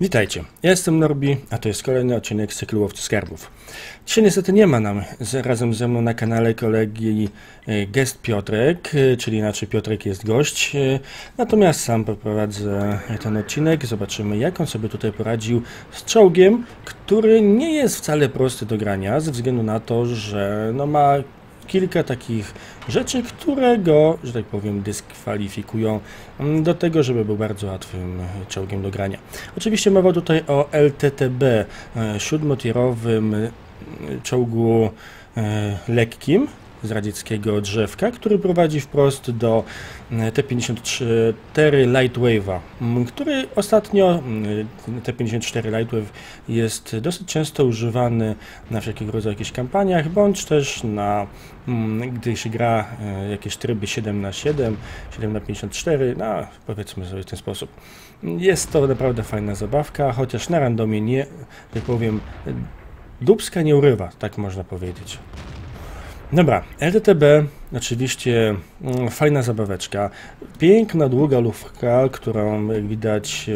Witajcie, ja jestem Norbi, a to jest kolejny odcinek z cyklu Łowcy Skarbów. Dzisiaj niestety nie ma nam z, razem ze mną na kanale kolegi e, Gest Piotrek, e, czyli inaczej Piotrek jest gość, e, natomiast sam poprowadzę ten odcinek, zobaczymy jak on sobie tutaj poradził z czołgiem, który nie jest wcale prosty do grania, ze względu na to, że no ma kilka takich rzeczy, które go, że tak powiem, dyskwalifikują do tego, żeby był bardzo łatwym czołgiem do grania. Oczywiście mowa tutaj o LTTB, e, siódmotierowym e, czołgu e, lekkim, z radzieckiego drzewka, który prowadzi wprost do e, T-54 Lightwave'a, który ostatnio, T-54 Lightwave jest dosyć często używany na wszelkiego rodzaju jakichś kampaniach, bądź też na, gdy się gra e, jakieś tryby 7 na 7 7 na 54 no powiedzmy sobie w ten sposób. Jest to naprawdę fajna zabawka, chociaż na randomie nie, jak powiem, dubska nie urywa, tak można powiedzieć. Dobra, LTTB oczywiście mm, fajna zabaweczka, piękna, długa lufka, którą jak widać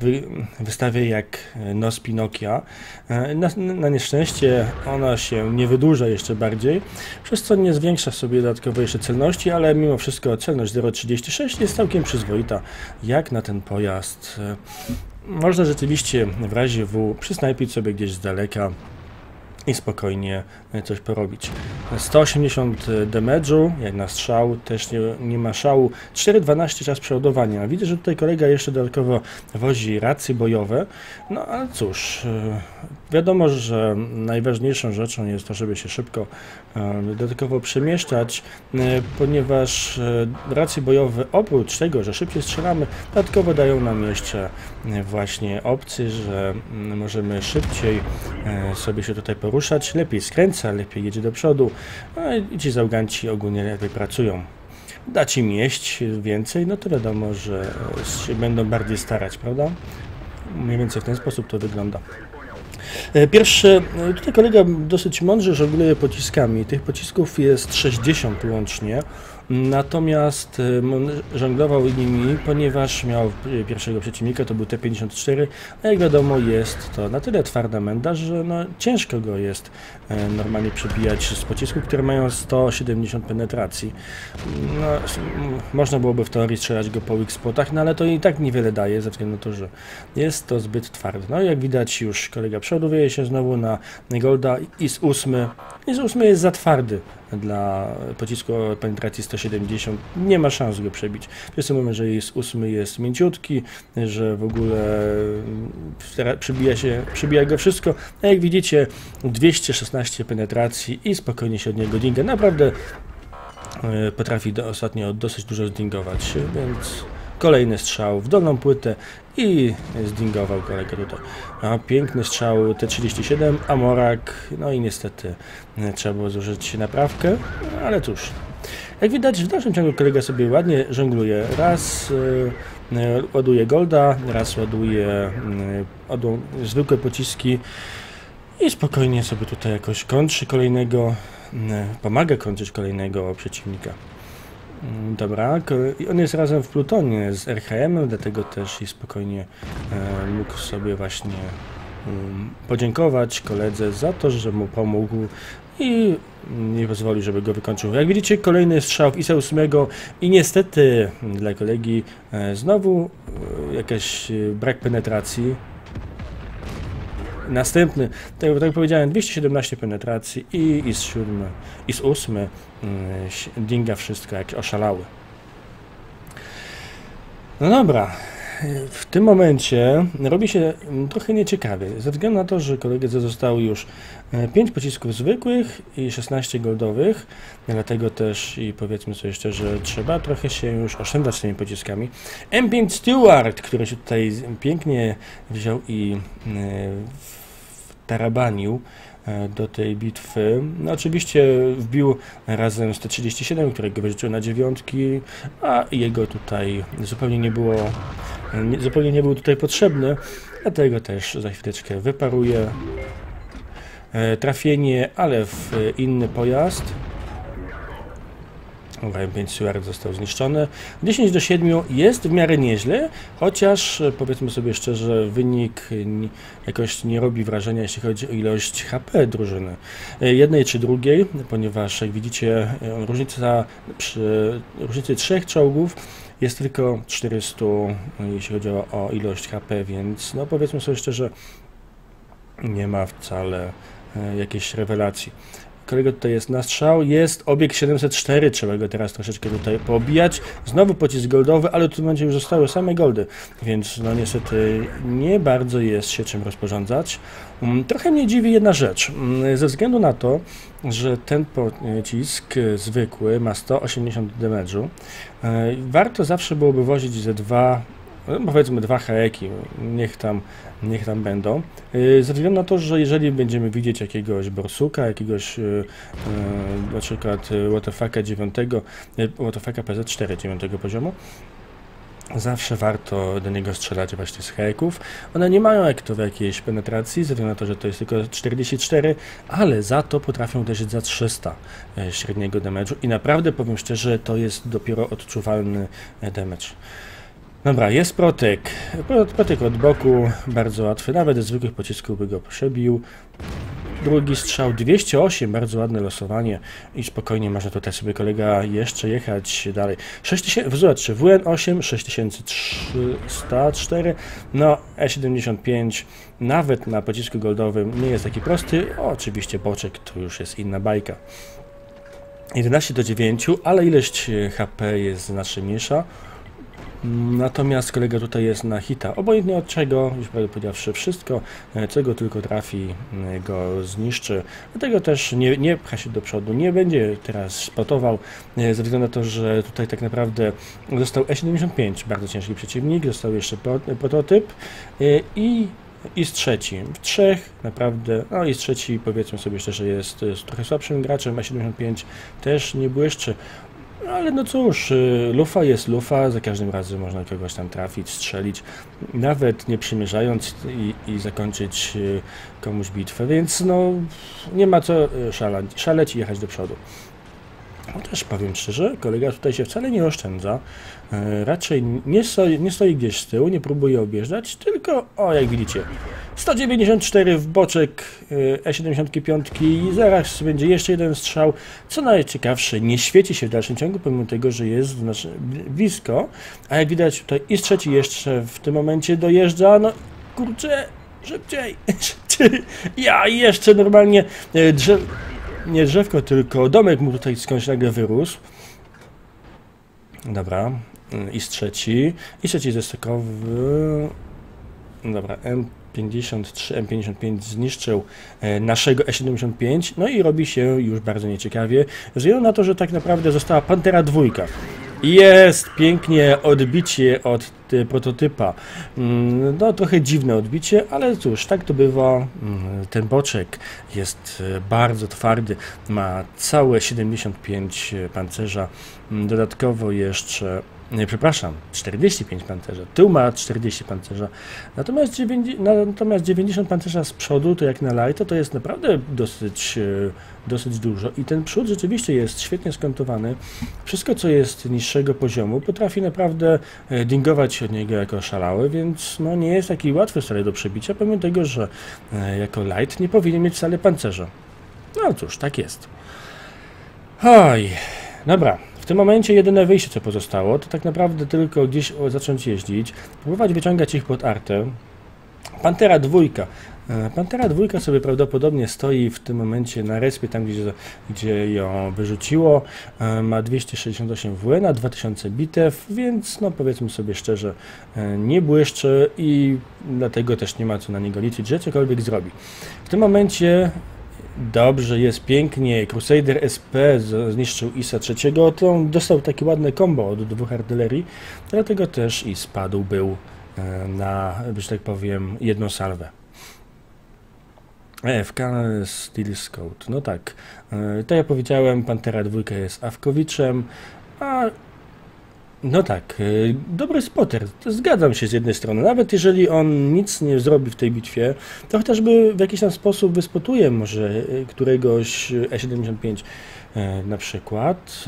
wy, wystawia jak nos Pinokia. E, na, na, nieszczęście ona się nie wydłuża jeszcze bardziej, przez co nie zwiększa sobie dodatkowo jeszcze celności, ale mimo wszystko celność 0,36 jest całkiem przyzwoita jak na ten pojazd. E, można rzeczywiście w razie W przysnajpić sobie gdzieś z daleka i spokojnie coś porobić. 180 damage'u, jak na strzał, też nie, nie ma szału. 4,12 czas przeładowania. Widzę, że tutaj kolega jeszcze dodatkowo wozi racje bojowe, no ale cóż, e, wiadomo, że najważniejszą rzeczą jest to, żeby się szybko e, dodatkowo przemieszczać, e, ponieważ racje bojowe oprócz tego, że szybciej strzelamy, dodatkowo dają nam jeszcze właśnie opcję, że możemy szybciej sobie się tutaj poruszać, lepiej skręcać, lepiej jedzie do przodu, no i ci załoganci ogólnie lepiej pracują. Dać im jeść więcej, no to wiadomo, że się będą bardziej starać, prawda? Mniej więcej w ten sposób to wygląda. E, pierwszy, e, tutaj kolega dosyć mądrze żongluje pociskami. Tych pocisków jest 60 łącznie. Natomiast y, żonglował nimi, ponieważ miał pierwszego przeciwnika, to był T-54, a jak wiadomo jest to na tyle twarda menda, że no, ciężko go jest e, normalnie przebijać z pocisków, które mają 170 penetracji. No, można byłoby w teorii strzelać go po weak spotach, no ale to i tak niewiele daje, ze względu na to, że jest to zbyt twarde. No jak widać już kolega przodowuje się znowu na Golda i z ósmy. I z ósmy jest za twardy dla pocisku o penetracji 170. Nie ma szans go przebić. Wszyscy mówią, że jest ósmy jest mięciutki, że w ogóle mm, przybija, się, przybija go wszystko. A jak widzicie 216 penetracji i spokojnie się od niego dinga. Naprawdę e, potrafi do, ostatnio dosyć dużo zdingować, więc kolejny strzał w dolną płytę i zdingował kolega tutaj. A, piękny strzał T-37, Amorak, no i niestety e, trzeba było zużyć naprawkę, ale cóż. Jak widać w dalszym ciągu kolega sobie ładnie żongluje. Raz yy, ładuje Golda, raz ładuje yy, zwykłe pociski i spokojnie sobie tutaj jakoś kończy kolejnego, yy, pomaga kończyć kolejnego przeciwnika. Mm, dobra, on jest razem w Plutonie z RHM, dlatego też i spokojnie e, mógł sobie właśnie um, podziękować koledze za to, że mu pomógł i nie pozwoli, żeby go wykończył. Jak widzicie, kolejny strzał w ISA 8 i niestety dla kolegi e, znowu e, jakaś brak penetracji Następny, tak, tak jak powiedziałem, 217 penetracji i, z siódmy, i z ósmy mm, dinga wszystko jak oszalały. No dobra, w tym momencie robi się trochę nieciekawie, ze względu na to, że koledze zostało już 5 e, pocisków zwykłych i 16 goldowych, dlatego też i powiedzmy sobie szczerze, trzeba trochę się już oszczędzać tymi pociskami. M5 Stewart, który się tutaj pięknie wziął i e, tarabanił e, do tej bitwy. No, oczywiście wbił razem z T-37, którego wyrzucił na dziewiątki, a jego tutaj zupełnie nie było, nie, zupełnie nie był tutaj potrzebny, dlatego też za chwileczkę wyparuje e, trafienie, ale w inny pojazd. M5 Stewart został zniszczony. 10 do 7 jest w miarę nieźle, chociaż e, powiedzmy sobie szczerze, wynik jakoś nie robi wrażenia, jeśli chodzi o ilość HP drużyny. E, jednej czy drugiej, ponieważ jak widzicie, e, różnica przy różnicy trzech czołgów jest tylko 400, jeśli chodzi o, o ilość HP, więc no powiedzmy sobie szczerze, nie ma wcale jakiejś rewelacji. Kolego tutaj jest na strzał, jest obieg 704, trzeba go teraz troszeczkę tutaj poobijać. Znowu pocisk goldowy, ale tu będzie już zostały same goldy, więc no niestety nie bardzo jest się czym rozporządzać. Mm, trochę mnie dziwi jedna rzecz, mm, ze względu na to, że ten pocisk zwykły ma 180 damage'u, e, warto zawsze byłoby wozić ze dwa no, powiedzmy dwa hajeki, niech tam, niech tam będą. Y, ze względu na to, że jeżeli będziemy widzieć jakiegoś borsuka, jakiegoś yy, na przykład WTF 9, WTF PZ4 9 poziomu, Zawsze warto do niego strzelać właśnie z hajeków. One nie mają jak to w jakiejś penetracji, ze względu na to, że to jest tylko 44, ale za to potrafią uderzyć za 300 e, średniego damage'u i naprawdę powiem szczerze, to jest dopiero odczuwalny damage. Dobra, jest protek. Protek od boku, bardzo łatwy, nawet z zwykłych pocisków by go przebił. Drugi strzał 208, bardzo ładne losowanie i spokojnie można tutaj sobie kolega jeszcze jechać dalej. 6000, zobaczcie, WN8 6304, no E75 nawet na pocisku goldowym nie jest taki prosty, oczywiście boczek to już jest inna bajka. 11 do 9, ale ilość HP jest znacznie mniejsza. Natomiast kolega tutaj jest na hita, obojętnie od czego, już prawie powiedziawszy wszystko, e, czego tylko trafi, e, go zniszczy. Dlatego też nie, nie pcha się do przodu, nie będzie teraz spotował, e, ze względu na to, że tutaj tak naprawdę został E75, bardzo ciężki przeciwnik, został jeszcze prototyp i jest trzeci. W trzech naprawdę, no jest trzeci powiedzmy sobie szczerze jest, jest trochę słabszym graczem, A75 też nie błyszczy. No ale no cóż, y, lufa jest lufa, za każdym razem można kogoś tam trafić, strzelić, nawet nie przymierzając i, i zakończyć y, komuś bitwę, więc no nie ma co y, szaleć, szaleć i jechać do przodu. Też powiem szczerze, kolega tutaj się wcale nie oszczędza. E, raczej nie stoi, nie stoi gdzieś z tyłu, nie próbuje objeżdżać, tylko, o jak widzicie, 194 w boczek e, E75 i zaraz będzie jeszcze jeden strzał. Co najciekawsze, nie świeci się w dalszym ciągu, pomimo tego, że jest znaczy, blisko, a jak widać tutaj i trzeci jeszcze w tym momencie dojeżdża, no kurczę, szybciej, szybciej. Ja jeszcze normalnie e, drzew nie drzewko, tylko domek mu tutaj skądś nagle wyrósł. Dobra, i z trzeci. I trzeci zestokowy. Dobra, M53, M55 zniszczył e, naszego E75, no i robi się już bardzo nieciekawie, ze na to, że tak naprawdę została Pantera dwójka. Jest pięknie odbicie od prototypa. Mm, no trochę dziwne odbicie, ale cóż, tak to bywa. Mm, ten boczek jest e, bardzo twardy, ma całe 75 pancerza. Mm, dodatkowo jeszcze nie, przepraszam, 45 pancerza. Tył ma 40 pancerza. Natomiast 90, natomiast 90 pancerza z przodu, to jak na light, to jest naprawdę dosyć, e, dosyć dużo. I ten przód rzeczywiście jest świetnie skontowany. Wszystko, co jest niższego poziomu, potrafi naprawdę e, dingować od niego jako szalały, więc no, nie jest taki łatwy wcale do przebicia, pomimo tego, że e, jako light nie powinien mieć wcale pancerza. No cóż, tak jest. Oj, dobra. W tym momencie jedyne wyjście, co pozostało, to tak naprawdę tylko gdzieś zacząć jeździć, próbować wyciągać ich pod artę. Pantera dwójka. E, Pantera dwójka sobie prawdopodobnie stoi w tym momencie na respie, tam gdzie, gdzie ją wyrzuciło. E, ma 268 WN, na 2000 bitew, więc no powiedzmy sobie szczerze, e, nie błyszczy i dlatego też nie ma co na niego liczyć, że cokolwiek zrobi. W tym momencie Dobrze, jest pięknie. Crusader SP zniszczył ISA trzeciego. To on dostał takie ładne combo od dwóch artylerii, dlatego też i spadł był e, na, że tak powiem, jedną salwę. EFK Steel Scout. No tak. E, to ja powiedziałem, Pantera dwójka jest Awkowiczem, a no tak, y, dobry spotter, zgadzam się z jednej strony. Nawet jeżeli on nic nie zrobi w tej bitwie, to chociażby w jakiś tam sposób wyspotuje może y, któregoś E75 y, na przykład.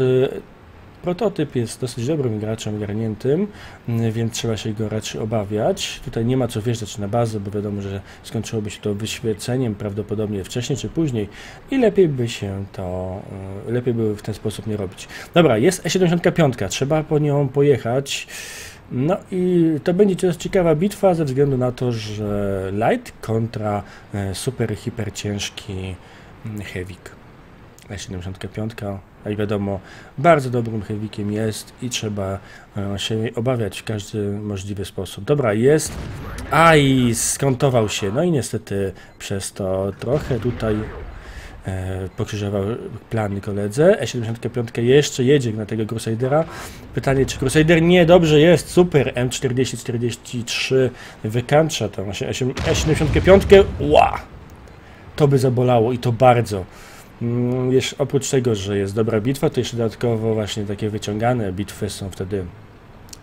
Prototyp jest dosyć dobrym graczem garniętym, mm, więc trzeba się go raczej obawiać. Tutaj nie ma co wjeżdżać na bazę, bo wiadomo, że skończyłoby się to wyświeceniem prawdopodobnie wcześniej czy później i lepiej by się to, e, lepiej by w ten sposób nie robić. Dobra, jest E75, trzeba po nią pojechać. No i to będzie też ciekawa bitwa ze względu na to, że light kontra e, super, hiper ciężki mm, heavik. E75, jak wiadomo, bardzo dobrym heavikiem jest i trzeba e, się obawiać w każdy możliwy sposób. Dobra, jest. Aj, skontował się. No i niestety przez to trochę tutaj e, pokrzyżował plany koledze. E75 jeszcze jedzie na tego Crusadera. Pytanie, czy Crusader nie dobrze jest, super. M4043 wykańcza tą E75. Ła! To by zabolało i to bardzo. Mm, Wiesz, oprócz tego, że jest dobra bitwa, to jeszcze dodatkowo właśnie takie wyciągane bitwy są wtedy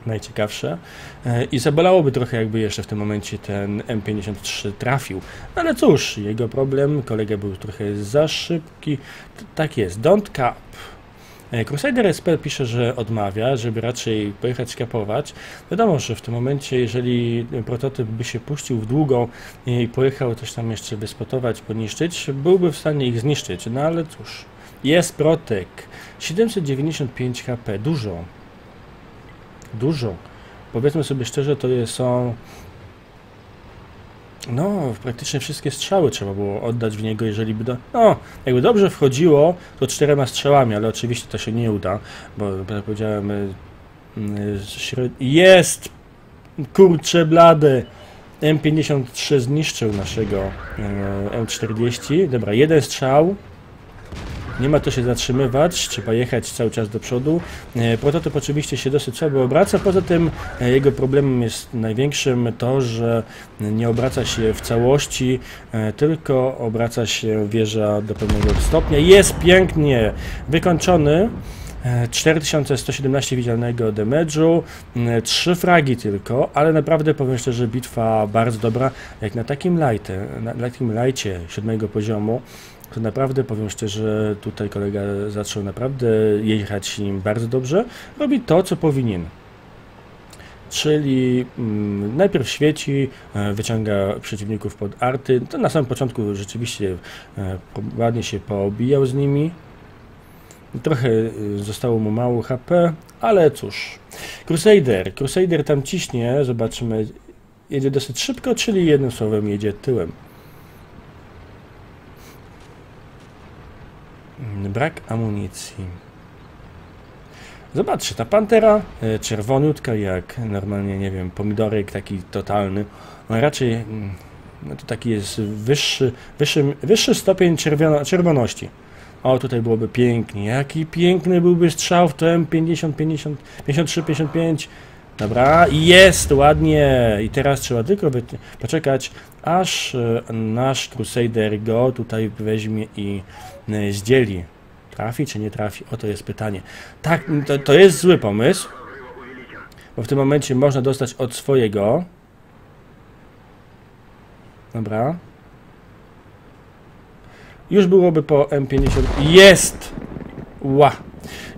najciekawsze E, i zabolałoby trochę jakby jeszcze w tym momencie ten M53 trafił. Ale cóż, jego problem, kolega był trochę za szybki, tak jest, don't cap. E, Crusader SP pisze, że odmawia, żeby raczej pojechać skapować. Wiadomo, że w tym momencie, jeżeli prototyp by się puścił w długą i pojechał coś tam jeszcze wyspotować, poniszczyć, byłby w stanie ich zniszczyć. No ale cóż, jest protek. 795 HP, dużo. Dużo. Powiedzmy sobie szczerze, to są no, praktycznie wszystkie strzały trzeba było oddać w niego, jeżeli by do... No, jakby dobrze wchodziło, to czterema strzałami, ale oczywiście to się nie uda, bo jak powiedziałem, y, y, śred... jest! Kurcze blade! M53 zniszczył naszego y, M40. Dobra, jeden strzał. Nie ma to się zatrzymywać, trzeba jechać cały czas do przodu. E, Prototyp oczywiście się dosyć słabo obraca, poza tym e, jego problemem jest największym to, że nie obraca się w całości, e, tylko obraca się wieża do pewnego stopnia. Jest pięknie wykończony. E, 4117 widzialnego damage'u, 3 fragi tylko, ale naprawdę powiem szczerze, bitwa bardzo dobra, jak na takim lightie, na takim lightie siódmego poziomu, to naprawdę powiem szczerze, tutaj kolega zaczął naprawdę jechać nim bardzo dobrze. Robi to, co powinien. Czyli mm, najpierw świeci, e, wyciąga przeciwników pod arty. To na samym początku rzeczywiście e, ładnie się poobijał z nimi. Trochę y, zostało mu mało HP, ale cóż. Crusader. Crusader tam ciśnie, zobaczymy. Jedzie dosyć szybko, czyli jednym słowem jedzie tyłem. Brak amunicji. Zobaczcie, ta pantera e, czerwoniutka, jak normalnie, nie wiem, pomidorek taki totalny. On raczej, mm, no to taki jest wyższy, wyższy, wyższy stopień czerwono, czerwoności. O, tutaj byłoby pięknie. Jaki piękny byłby strzał w to M50, 50, 53, 55. Dobra, jest, ładnie. I teraz trzeba tylko poczekać, aż e, nasz Crusader go tutaj weźmie i zdzieli. Trafi czy nie trafi? Oto jest pytanie. Tak, to, to jest zły pomysł, bo w tym momencie można dostać od swojego. Dobra. Już byłoby po M50. Jest! Ła!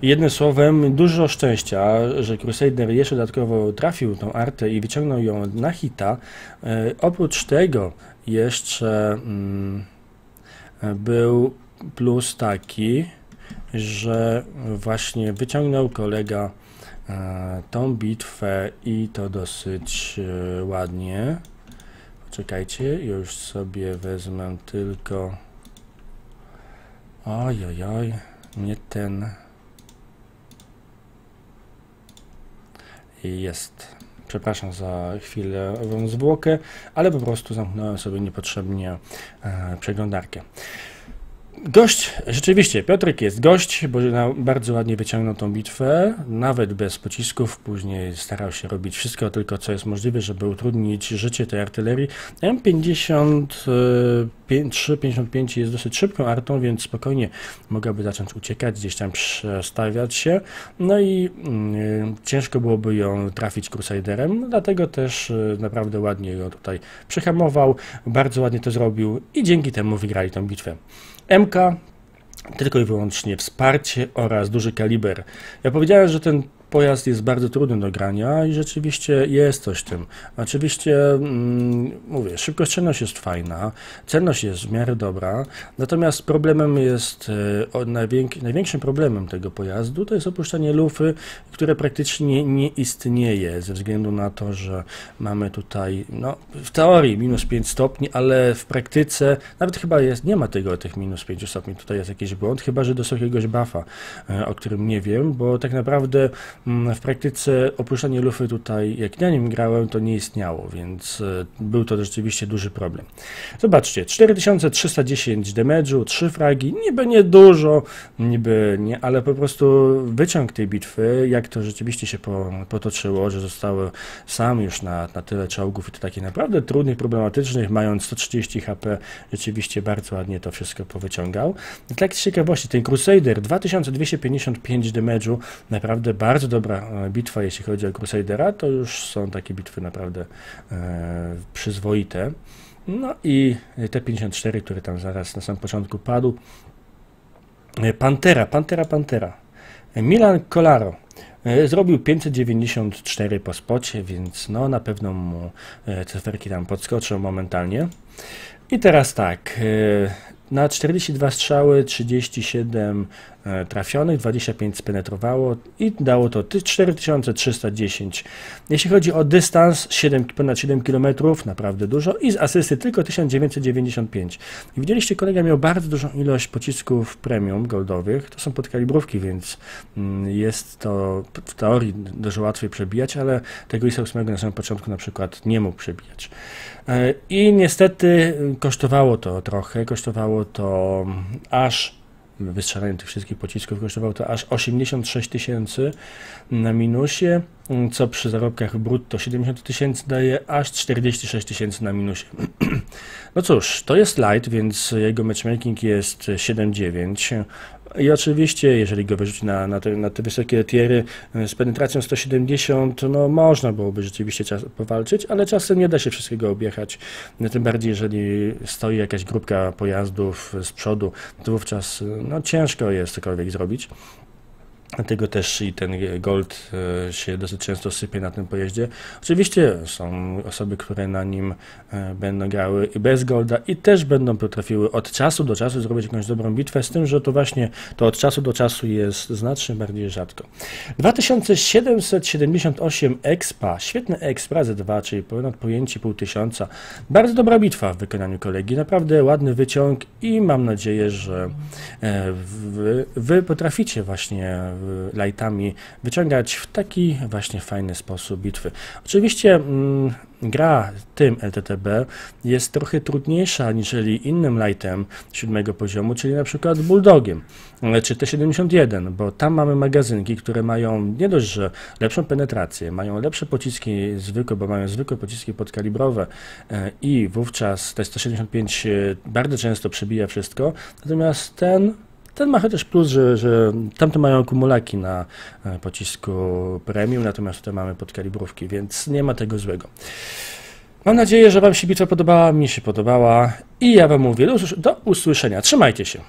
Jednym słowem, dużo szczęścia, że Crusader jeszcze dodatkowo trafił tą artę i wyciągnął ją na hita. E, oprócz tego jeszcze mm, był plus taki, że właśnie wyciągnął kolega e, tą bitwę i to dosyć e, ładnie. Poczekajcie, już sobie wezmę tylko. Oj, oj, oj, nie ten. Jest. Przepraszam za chwilę zwłokę, ale po prostu zamknąłem sobie niepotrzebnie e, przeglądarkę. Gość, rzeczywiście, Piotrek jest gość, bo bardzo ładnie wyciągnął tą bitwę, nawet bez pocisków. Później starał się robić wszystko, tylko co jest możliwe, żeby utrudnić życie tej artylerii. M53-55 jest dosyć szybką artą, więc spokojnie mogłaby zacząć uciekać, gdzieś tam przestawiać się. No i mm, ciężko byłoby ją trafić Crusaderem, dlatego też y, naprawdę ładnie ją tutaj przyhamował, bardzo ładnie to zrobił i dzięki temu wygrali tę bitwę. MK tylko i wyłącznie wsparcie oraz duży kaliber. Ja powiedziałem, że ten pojazd jest bardzo trudny do grania i rzeczywiście jest coś w tym. Oczywiście, mm, mówię, szybkościelność jest fajna, celność jest w miarę dobra, natomiast problemem jest, e, najwięk, największym problemem tego pojazdu to jest opuszczanie lufy, które praktycznie nie istnieje ze względu na to, że mamy tutaj, no, w teorii minus 5 stopni, ale w praktyce nawet chyba jest, nie ma tego, tych minus 5 stopni, tutaj jest jakiś błąd, chyba, że do jakiegoś buffa, e, o którym nie wiem, bo tak naprawdę w praktyce opuszczanie lufy tutaj, jak ja nim grałem, to nie istniało, więc e, był to rzeczywiście duży problem. Zobaczcie, 4310 damage'u, 3 fragi, niby nie dużo, niby nie, ale po prostu wyciąg tej bitwy, jak to rzeczywiście się potoczyło, że zostały sam już na, na tyle czołgów i to takich naprawdę trudnych, problematycznych, mając 130 HP, rzeczywiście bardzo ładnie to wszystko powyciągał. Dla ciekawości, ten Crusader 2255 damage'u, naprawdę bardzo dobra E, bitwa, jeśli chodzi o Crusadera, to już są takie bitwy naprawdę e, przyzwoite. No i T-54, który tam zaraz na samym początku padł. E, Pantera, Pantera, Pantera. Milan Kolaro. Zrobił 594 po spocie, więc no na pewno mu cyferki tam podskoczą momentalnie. I teraz tak, na 42 strzały 37 e, trafionych, 25 spenetrowało i dało to 4310. Jeśli chodzi o dystans, 7, ponad 7 km, naprawdę dużo i z asysty tylko 1995. I widzieliście, kolega miał bardzo dużą ilość pocisków premium goldowych, to są podkalibrówki, więc mm, jest to w teorii dużo łatwiej przebijać, ale tego ISA 8 na samym początku na przykład nie mógł przebijać. E, I niestety kosztowało to trochę, kosztowało to aż wystrzelanie tych wszystkich pocisków kosztowało to aż 86 tysięcy na minusie, co przy zarobkach brutto 70 tysięcy daje aż 46 tysięcy na minusie. No cóż, to jest light, więc jego matchmaking jest 7,9. I oczywiście, jeżeli go wyrzuci na, na, te, na te wysokie tiery e, z penetracją 170, no można byłoby rzeczywiście czas powalczyć, ale czasem nie da się wszystkiego objechać. Tym bardziej, jeżeli stoi jakaś grupka pojazdów z przodu, to wówczas no, ciężko jest cokolwiek zrobić. Dlatego też i ten gold e, się dosyć często sypie na tym pojeździe. Oczywiście są osoby, które na nim e, będą grały bez golda i też będą potrafiły od czasu do czasu zrobić jakąś dobrą bitwę, z tym, że to właśnie to od czasu do czasu jest znacznie bardziej rzadko. 2778 expa, świetny expa Z2, czyli ponad pojęcie pół tysiąca. Bardzo dobra bitwa w wykonaniu kolegi, naprawdę ładny wyciąg i mam nadzieję, że e, wy, wy potraficie właśnie lightami wyciągać w taki właśnie fajny sposób bitwy. Oczywiście mm, gra tym LTTB jest trochę trudniejsza niżeli innym lightem siódmego poziomu, czyli na przykład Bulldogiem czy T71, bo tam mamy magazynki, które mają nie dość, że lepszą penetrację, mają lepsze pociski zwykłe, bo mają zwykłe pociski podkalibrowe e, i wówczas T175 bardzo często przebija wszystko, natomiast ten ten ma też plus, że, że tamte mają akumulaki na e, pocisku premium, natomiast tutaj mamy podkalibrówki, więc nie ma tego złego. Mam nadzieję, że Wam się bitwa podobała, mi się podobała i ja Wam mówię do usłyszenia. Trzymajcie się.